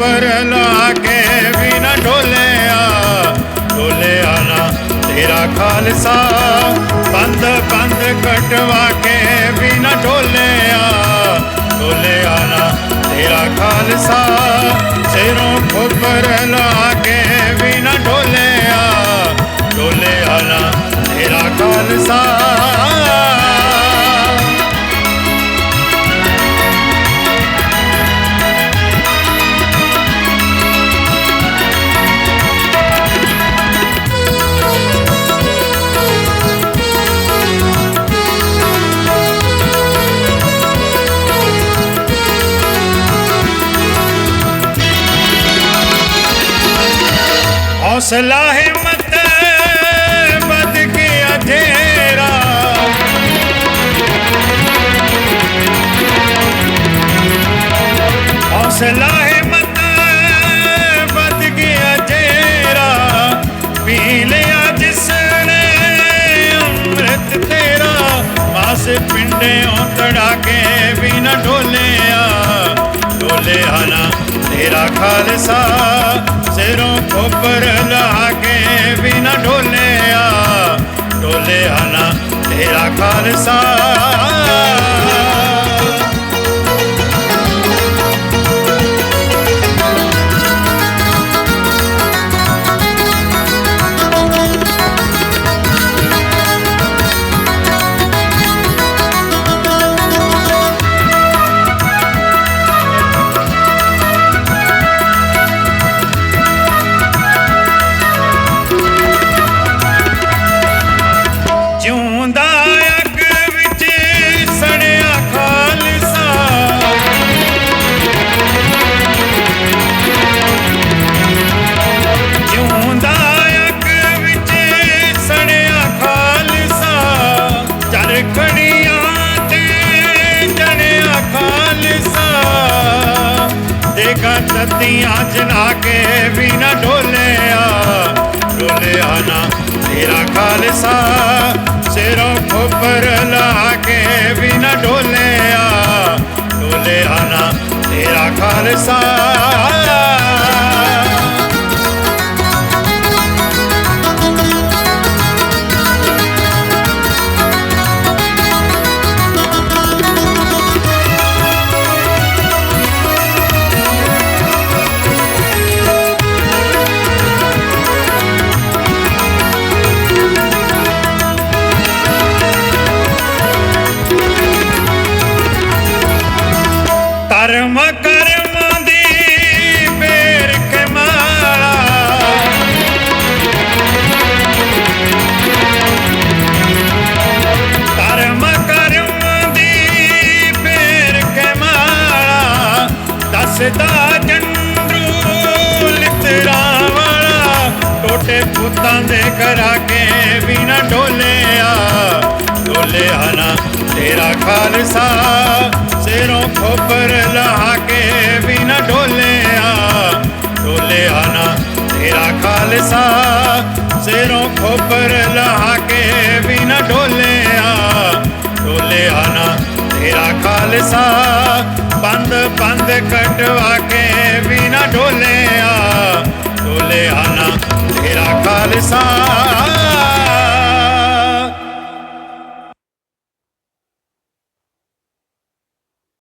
ਪਰ ਕੇ ਵੀ ਨਾ ਢੋਲਿਆ ਢੋਲਿਆ ਨਾ ਤੇਰਾ ਖਾਲਸਾ। ਬੰਦ ਬੰਦ ਕਟਵਾ ਕੇ ਵੀ ਨਾ ਢੋਲਿਆ ਢੋਲਿਆ ਨਾ ਤੇਰਾ ਖਾਲਸਾ। ਸਿਰੋਂ ਖੁੱਬਰ ਲਾਗੇ ਵੀ ਨਾ ਢੋਲਿਆ ਢੋਲਿਆ ਨਾ ਤੇਰਾ ਖਾਲਸਾ। ਹੌਸਲਾ ਹਿੰਮਤ ਵੱਧ ਕੇ ਅਧੇਰਾ ਹੌਸਲਾ ਹਿੰਮਤ ਵੱਧ ਕੇ ਅਧੇਰਾ ਪੀ ਲਿਆ ਜਿਸ ਨੇ ਅੰਮ੍ਰਿਤ ਤੇਰਾ ਮਾਸ ਪਿੰਡਿਓਂ ਤੜਾ ਕੇ ਵੀ ਨਾ ਢੋਲਿਆ ਢੋਲਿਆ ਨਾ ਤੇਰਾ ਖਾਲਸਾ ਸਿਰੋਂ ਖੋਪਰ ਲਾ ਕੇ ਵੀ ਨਾ ਢੋਲਿਆ ਢੋਲਿਆ ਨਾ ਤੇਰਾ ਖਾਲਸਾ। ਦੇਖਾ ਤਤੀਆਂ ਜਲਾ ਕੇ ਵੀ ਨਾ ਢੋਲਿਆ ਢੋਲਿਆ ਨਾ। ਤੇਰਾ ਖਾਲਸਾ ਸਿਰੋਂ ਖੋਪਰ ਲਾ ਕੇ ਵੀ ਨਾ ਢੋਲਿਆ ਢੋਲਿਆ ਨਾ। ਤੇਰਾ ਖਾਲਸਾ ਧਰਮ ਕਰਮ ਦੀ ਬੇਰ ਕਮਾਲਾ ਧਰਮ ਕਰਮ ਦੀ ਬੇਰ ਕਮਾਲਾ ਦੱਸਦਾ ਜੰਡੂ ਲਿਤਰਾ ਵਾਲਾ ਟੋਟੇ ਪੁੱਤਾਂ ਦੇ ਕਰਾ ਕੇ ਵੀ ਨਾ ਢੋਲਿਆ ਢੋਲਿਆ ਨਾ ਤੇਰਾ ਖਾਲਸਾ। ਸਿਰੋਂ ਖੋਪਰ ਡੋਲਿਆ ਨਾ ਤੇਰਾ ਖਾਲਸਾ। ਸਿਰੋਂ ਖੋਪਰ ਲਹਾ ਕੇ ਵੀ ਨਾ ਡੋਲਿਆ ਡੋਲਿਆ ਨਾ ਤੇਰਾ ਖਾਲਸਾ। ਬੰਦ ਬੰਦ ਕਟਵਾ ਕੇ ਵੀ ਨਾ ਡੋਲਿਆ ਡੋਲਿਆ ਨਾ ਤੇਰਾ ਖਾਲਸਾ।